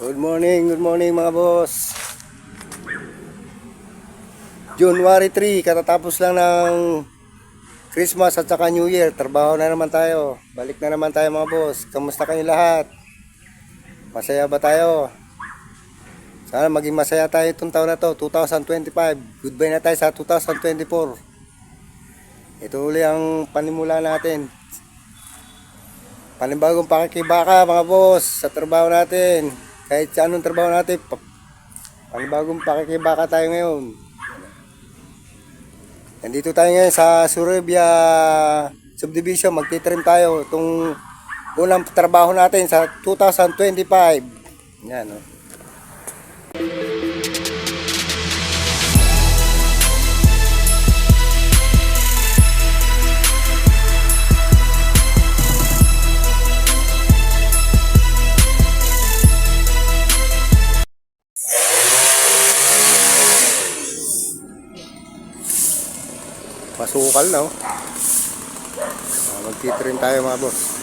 Good morning, good morning mga boss. January 3, katatapos lang ng Christmas at saka New Year. Trabaho na naman tayo. Balik na naman tayo mga boss. Kamusta kayo lahat? Masaya ba tayo? Sana maging masaya tayo itong taon na to, 2025. Goodbye na tayo sa 2024. Ito uli ang panimula natin. Panibagong pakikibaka mga boss sa trabaho natin. Kahit sa anong trabaho natin, pa- panibagong pakikibaka tayo ngayon. Nandito tayo ngayon sa Surabia Subdivision. Magtitrim tayo itong unang trabaho natin sa 2025. Yan, oh. Masukal na, oh. Ah, Magtitrim tayo mga boss.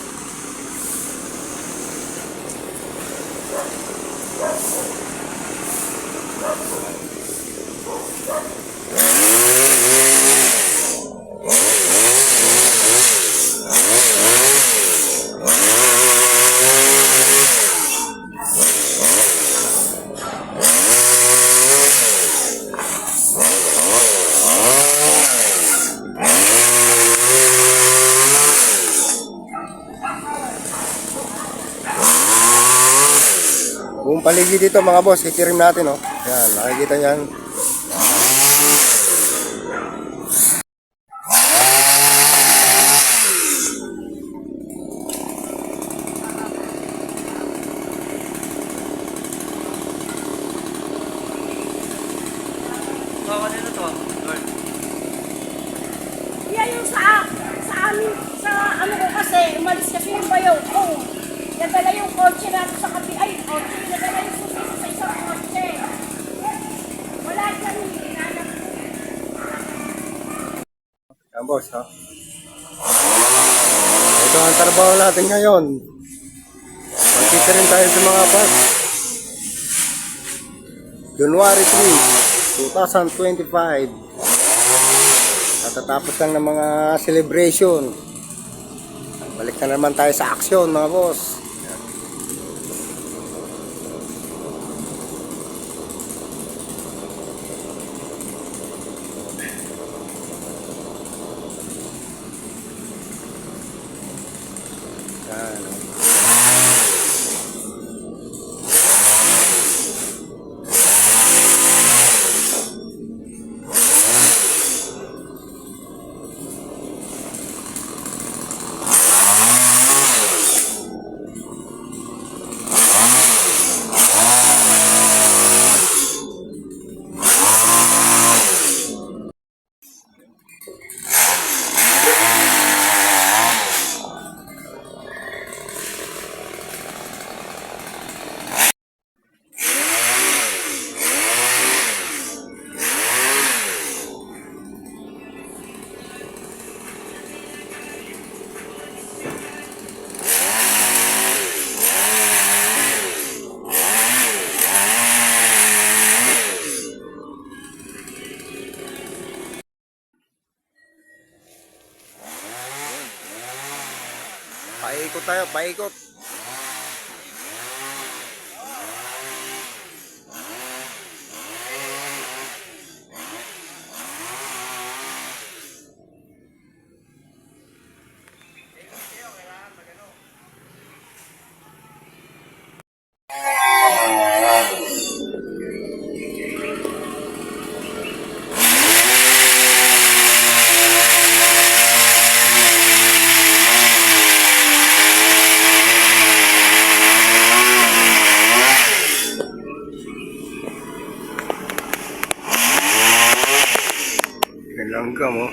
Buong paligid dito mga boss, kitirim natin oh. Yan, nakikita niyan. Oh. Yan yung sa, sa amin, sa ano ko kasi, umalis kasi yung bayaw ko. Nadala Yan boss ha. Ito ang trabaho natin ngayon. Magtitirim tayo sa mga parts. January 3, 2025. Natatapos lang ng mga celebration. Balik na naman tayo sa aksyon mga boss. Yan. Paikot tayo, paikot. সংক্রামক